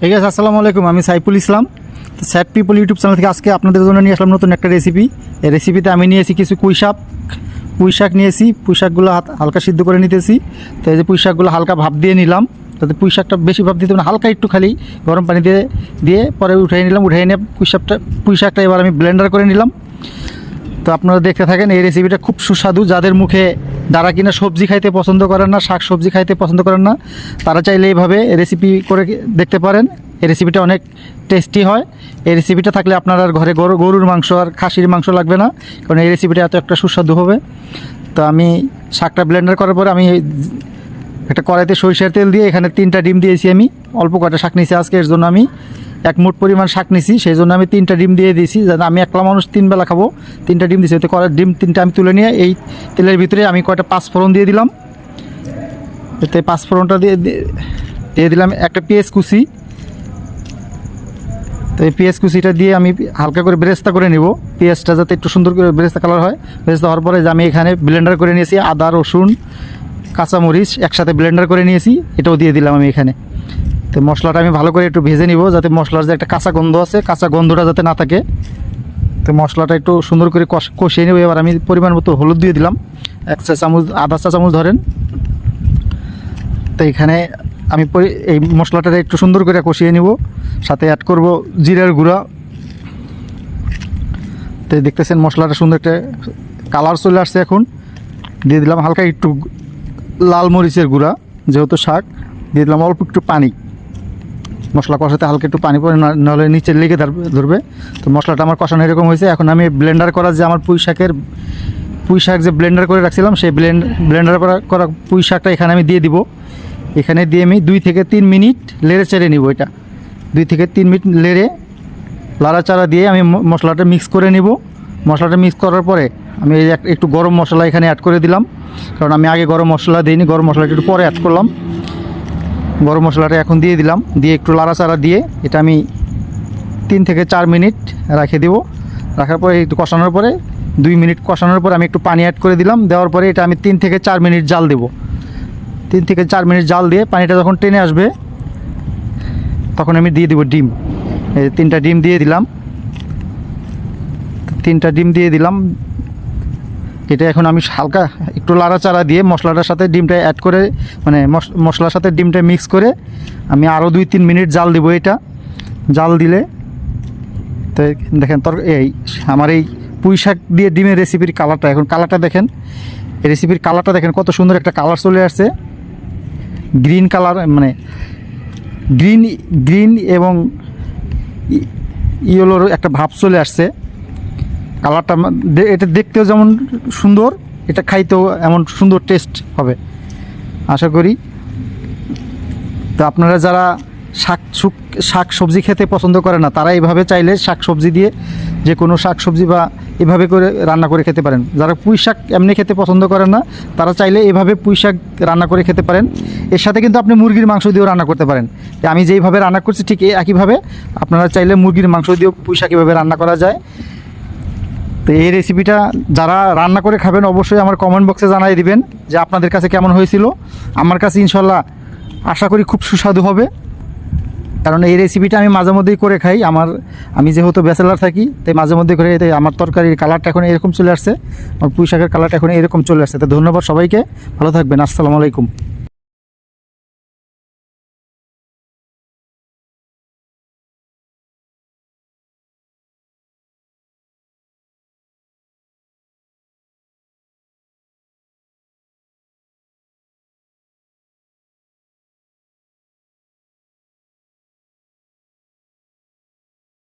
এই গেছে আসসালামু আলাইকুম আমি Saiful Islam. Sat people YouTube channel থেকে আজকে আপনাদের জন্য নিয়ে আসলাম নতুন একটা রেসিপি এই রেসিপিতে আমি নিয়েছি কিছু পুঁই শাক। পুঁই শাক নিয়েছি। পুঁই শাকগুলো হাত- হালকা সিদ্ধ করে নিতেছি। তো এই যে পুঁই শাকগুলো হালকা ভাপ দিয়ে নিলাম। তাতে পুঁই শাকটা বেশি ভাপ দিতে না, হালকা একটু খালি গরম পানি দিয়ে দিয়ে পরে উঠিয়ে নিলাম। উঠিয়ে নিয়ে পুঁই শাকটা পুঁই শাকটা এবার আমি ব্লেন্ডার করে নিলাম। তো আপনারা দেখতে থাকেন এই রেসিপিটা খুব সুস্বাদু। যাদের মুখে যারা কিনা সবজি খাইতে পছন্দ করেন না, শাক সবজি খাইতে পছন্দ করেন না, তারা চাইলে এইভাবে রেসিপি করে দেখতে পারেন। এই রেসিপিটা অনেক টেস্টি হয়। এই রেসিপিটা থাকলে আপনার আর ঘরে গরু, গরুর মাংস আর খাসির মাংস লাগবে না, কারণ এই রেসিপিটা এত একটা সুস্বাদু হবে। তো আমি শাকটা ব্লেন্ডার করার পরে আমি একটা কড়াইতে সরিষার তেল দিয়ে এখানে তিনটা ডিম দিয়েছি আমি। অল্প কটা শাক নিয়েছি আজকে, এর জন্য আমি। এক মুঠ পরিমাণ শাক নিছি, সেই জন্য আমি তিনটা ডিম দিয়ে দিয়েছি যাতে আমি একলা মানুষ তিন বেলা খাব, তিনটা ডিম দিয়েছি ওতে কড়াই ডিম তিনটা আমি তুলে নিয়ে এই তেলের ভিতরে আমি কয়টা পাঁচ ফোড়ন দিয়ে দিলাম। এতে পাঁচ ফোড়নটা দিয়ে দিয়ে- দিয়ে দিলাম একটা পেঁয়াজ কুচি। তো এই পেঁয়াজ কুচিটা দিয়ে আমি হালকা করে বেরেস্তা করে নিব। পেঁয়াজটা যাতে একটু সুন্দর করে বেরেস্তা কালার হয়। বেরেস্তা হওয়ার পরে যে আমি এখানে ব্লেন্ডার করে নিয়েছি, আদা, রসুন, কাঁচামরিচ একসাথে ব্লেন্ডার করে নিয়েছি। এটাও দিয়ে দিলাম আমি এখানে। তো মশলাটা আমি ভালো করে একটু ভেজে নিব যাতে মশলার যে একটা কাঁচা গন্ধ আছে, কাঁচা গন্ধটা যাতে না থাকে। তো মশলাটা একটু সুন্দর করে কষ- কষিয়ে নেব। এবার আমি পরিমাণ মতো হলুদ দিয়ে দিলাম। এক চা চামচ, আধা চা চামচ ধরেন। তো এখানে আমি এই মশলাটা একটু সুন্দর করে কষিয়ে নিব। সাথে অ্যাড করব জিরার গুঁড়া। তো দেখতেছেন মশলাটা সুন্দর একটা কালার চলে আসছে এখন। দিয়ে দিলাম হালকা একটু লাল মরিচের গুঁড়া, যেহেতু শাক। দিয়ে দিলাম অল্প একটু পানি। মশলা কষাতে হালকা একটু পানি পরে নাহলে নিচে লেগে ধর- ধরবে। তো মশলাটা আমার কষানো এরকম হয়েছে। এখন আমি ব্লেন্ডার করা যে আমার পুঁই শাকের পুঁই শাক যে ব্লেন্ডার করে রাখছিলাম, সেই ব্লেন্ড ব্লেন্ডার করা করা পুঁই শাকটা এখানে আমি দিয়ে দিব। এখানে দিয়ে আমি দুই থেকে তিন মিনিট লেড়ে চেড়ে নিব এটা। দুই থেকে তিন মিনিট লেড়ে লাড়াচাড়া দিয়ে আমি মশলাটা মিক্স করে নিব। মশলাটা মিক্স করার পরে আমি একটু গরম মশলা এখানে অ্যাড করে দিলাম। কারণ আমি আগে গরম মশলা দিইনি, গরম মশলাটা একটু পরে অ্যাড করলাম। গরম মশলাটা এখন দিয়ে দিলাম। দিয়ে একটু লাড়াচাড়া দিয়ে এটা আমি তিন থেকে চার মিনিট রেখে দেবো। রাখার পরে একটু কষানোর পরে, দুই মিনিট কষানোর পরে আমি একটু পানি অ্যাড করে দিলাম। দেওয়ার পরে এটা আমি তিন থেকে চার মিনিট জাল দেবো। তিন থেকে চার মিনিট জাল দিয়ে পানিটা যখন টেনে আসবে, তখন আমি দিয়ে দিব ডিম। এই তিনটা ডিম দিয়ে দিলাম। তিনটা ডিম দিয়ে দিলাম। এটা এখন আমি হালকা একটু লাড়াচাড়া দিয়ে মশলাটার সাথে ডিমটা অ্যাড করে মানে মশ- মশলার সাথে ডিমটা মিক্স করে আমি আরও দুই তিন মিনিট জাল দিব এটা। জাল দিলে তো দেখেন তোর, এই আমার এই পুঁই শাক দিয়ে ডিমের রেসিপির কালারটা এখন কালারটা দেখেন। এই রেসিপির কালারটা দেখেন কত সুন্দর একটা কালার চলে আসছে। গ্রিন কালার মানে গ্রিন গ্রিন এবং ইয়েলোর একটা ভাব চলে আসছে। কালারটা এটা দেখতেও যেমন সুন্দর, এটা খাইতেও এমন সুন্দর টেস্ট হবে। আশা করি। তো আপনারা যারা শাক শুক শাক সবজি খেতে পছন্দ করে না, তারা এইভাবে চাইলে শাক সবজি দিয়ে যে কোনো শাক সবজি বা এভাবে করে রান্না করে খেতে পারেন। যারা পুঁই শাক এমনি খেতে পছন্দ করেন না, তারা চাইলে এভাবে পুঁই শাক রান্না করে খেতে পারেন। এর সাথে কিন্তু আপনি মুরগির মাংস দিয়েও রান্না করতে পারেন। আমি যেইভাবে রান্না করছি ঠিক একইভাবে আপনারা চাইলে মুরগির মাংস দিয়েও পুঁই শাক এভাবে রান্না করা যায়। তো এই রেসিপিটা যারা রান্না করে খাবেন অবশ্যই আমার কমেন্ট বক্সে জানাই দিবেন যে আপনাদের কাছে কেমন হয়েছিল। আমার কাছে ইনশাল্লাহ আশা করি খুব সুস্বাদু হবে। কারণ এই রেসিপিটা আমি মাঝে মধ্যেই করে খাই। আমার, আমি যেহেতু ব্যাচেলার থাকি, তাই মাঝে মধ্যে করে তাই আমার তরকারির কালারটা এখন এরকম চলে আসছে। আমার পুঁই শাকের কালারটা এখন এরকম চলে আসছে। তো ধন্যবাদ সবাইকে। ভালো থাকবেন। আসসালামু আলাইকুম।